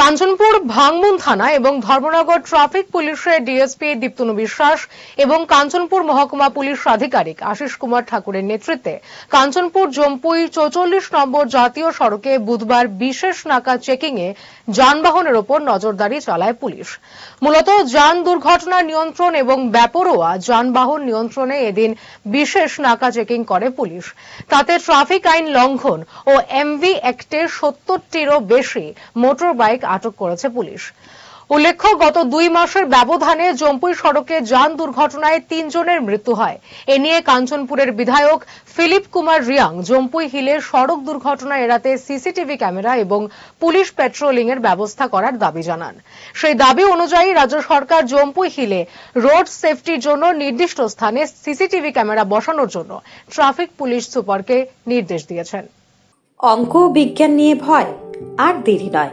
কাঞ্চনপুর ভাঙমুন থানা এবং ধর্মনগর ট্রাফিক পুলিশের ডিএসপি দীপ্তনু বিশ্বাস এবং কাঞ্চনপুর মহকুমা পুলিশ আধিকারিক আশিস কুমার ঠাকুরের নেতৃত্বে কাঞ্চনপুর জম্পুই চৌচল্লিশ নম্বর জাতীয় সড়কে বুধবার বিশেষ নাকা চেকিংয়ে যানবাহনের ওপর নজরদারি চালায় পুলিশ। মূলত যান দুর্ঘটনা নিয়ন্ত্রণ এবং ব্যাপরোয়া যানবাহন নিয়ন্ত্রণে এদিন বিশেষ নাকা চেকিং করে পুলিশ। তাতে ট্রাফিক আইন লঙ্ঘন ও এমভি অ্যাক্টের সত্তরটিরও বেশি মোটর বাইক আটক করেছে পুলিশ। উল্লেখ্য, গত দুই মাসের ব্যবধানে জম্পুই সড়কে যান দুর্ঘটনায় তিনজনের মৃত্যু হয়। এ নিয়ে কাঞ্চনপুরের বিধায়ক ফিলিপ কুমার রিয়াং জম্পুই হিলে সড়ক দুর্ঘটনা এড়াতে সিসিটিভি ক্যামেরা এবং পুলিশ পেট্রোলিং এর ব্যবস্থা করার দাবি জানান। সেই দাবি অনুযায়ী রাজ্য সরকার জম্পুই হিলে রোড সেফটির জন্য নির্দিষ্ট স্থানে সিসিটিভি ক্যামেরা বসানোর জন্য ট্রাফিক পুলিশ সুপারকে নির্দেশ দিয়েছেন। অঙ্ক বিজ্ঞান নিয়ে ভয়, আর দেরি নয়।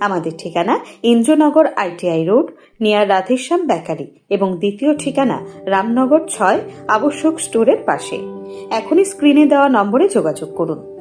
আমাদের ঠিকানা Indranagar ITI road, near Radheshyam bakery এবং দ্বিতীয় ঠিকানা রামনগর ছয় আবশ্যক স্টোরের পাশে। এখনই স্ক্রিনে দেওয়া নম্বরে যোগাযোগ করুন।